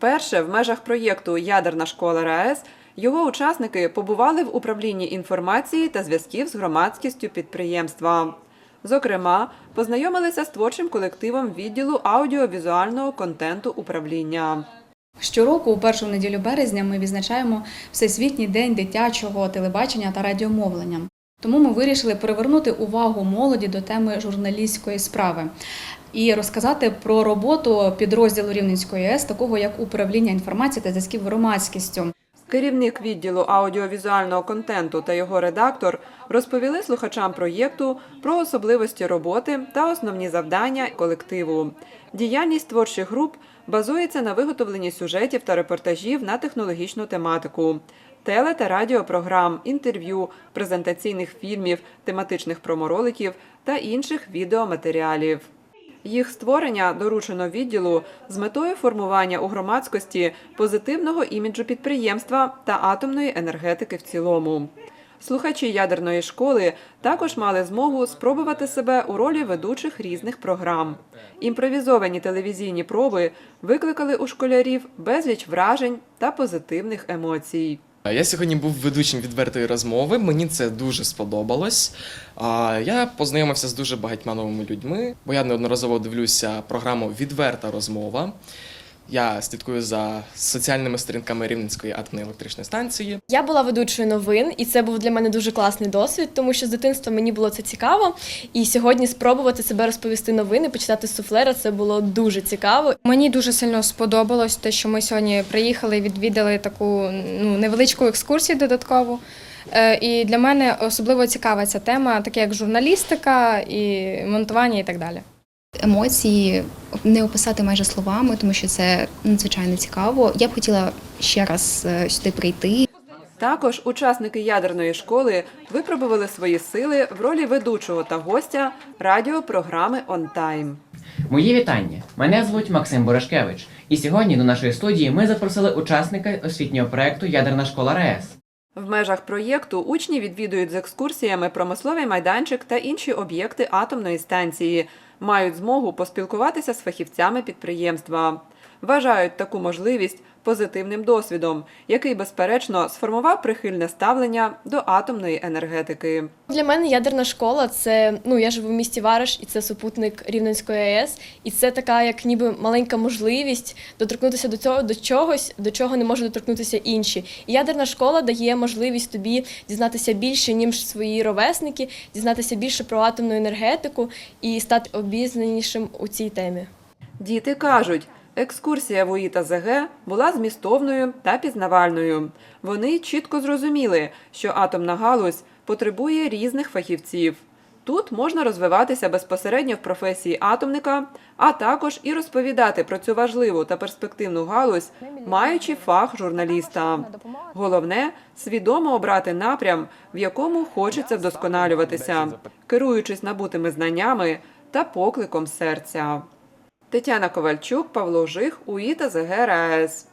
Вперше в межах проєкту Ядерна школа РаЕС його учасники побували в управлінні інформації та зв'язків з громадськістю підприємства. Зокрема, познайомилися з творчим колективом відділу аудіовізуального контенту управління. Щороку, у першу неділю березня, ми відзначаємо Всесвітній день дитячого телебачення та радіомовлення. Тому ми вирішили привернути увагу молоді до теми журналістської справи і розказати про роботу підрозділу Рівненської ЕС, такого як управління інформації та зв'язків громадськістю. Керівник відділу аудіовізуального контенту та його редактор розповіли слухачам проєкту про особливості роботи та основні завдання колективу. Діяльність творчих груп базується на виготовленні сюжетів та репортажів на технологічну тематику. Теле та радіопрограм, інтерв'ю, презентаційних фільмів, тематичних промороликів та інших відеоматеріалів. Їх створення доручено відділу з метою формування у громадськості позитивного іміджу підприємства та атомної енергетики в цілому. Слухачі ядерної школи також мали змогу спробувати себе у ролі ведучих різних програм. Імпровізовані телевізійні проби викликали у школярів безліч вражень та позитивних емоцій. Я сьогодні був ведучим відвертої розмови. Мені це дуже сподобалось. Я познайомився з дуже багатьма новими людьми, бо я неодноразово дивлюся програму Відверта розмова. Я слідкую за соціальними сторінками Рівненської атомної електричної станції. Я була ведучою новин, і це був для мене дуже класний досвід, тому що з дитинства мені було це цікаво. І сьогодні спробувати себе розповісти новини, почитати суфлера, це було дуже цікаво. Мені дуже сильно сподобалось те, що ми сьогодні приїхали і відвідали таку ну, невеличку екскурсію додаткову. Е, І для мене особливо цікава ця тема, таке як журналістика і монтування і так далі. Емоції не описати майже словами, тому що це надзвичайно цікаво. Я б хотіла ще раз е, сюди прийти. Також учасники ядерної школи випробували свої сили в ролі ведучого та гостя радіопрограми «On Time». Мої вітання. Мене звуть Максим Борошкевич, і сьогодні до нашої студії ми запросили учасника освітнього проекту Ядерна школа РаЕС. В межах проєкту учні відвідують з екскурсіями промисловий майданчик та інші об'єкти атомної станції, мають змогу поспілкуватися з фахівцями підприємства. Вважають таку можливість позитивним досвідом, який, безперечно, сформував прихильне ставлення до атомної енергетики. Для мене ядерна школа це ну я живу в місті Вариш, і це супутник Рівненської АЕС. І це така, як ніби маленька можливість доторкнутися до цього до чогось, до чого не можуть доторкнутися інші. І ядерна школа дає можливість тобі дізнатися більше, ніж свої ровесники, дізнатися більше про атомну енергетику і стати обізнанішим у цій темі. Діти кажуть, екскурсія в УІ та була змістовною та пізнавальною. Вони чітко зрозуміли, що атомна галузь потребує різних фахівців. Тут можна розвиватися безпосередньо в професії атомника, а також і розповідати про цю важливу та перспективну галузь, маючи фах журналіста. Головне свідомо обрати напрям, в якому хочеться вдосконалюватися, керуючись набутими знаннями та покликом серця. Тетяна Ковальчук, Павло Жих, УІ та РаЕС.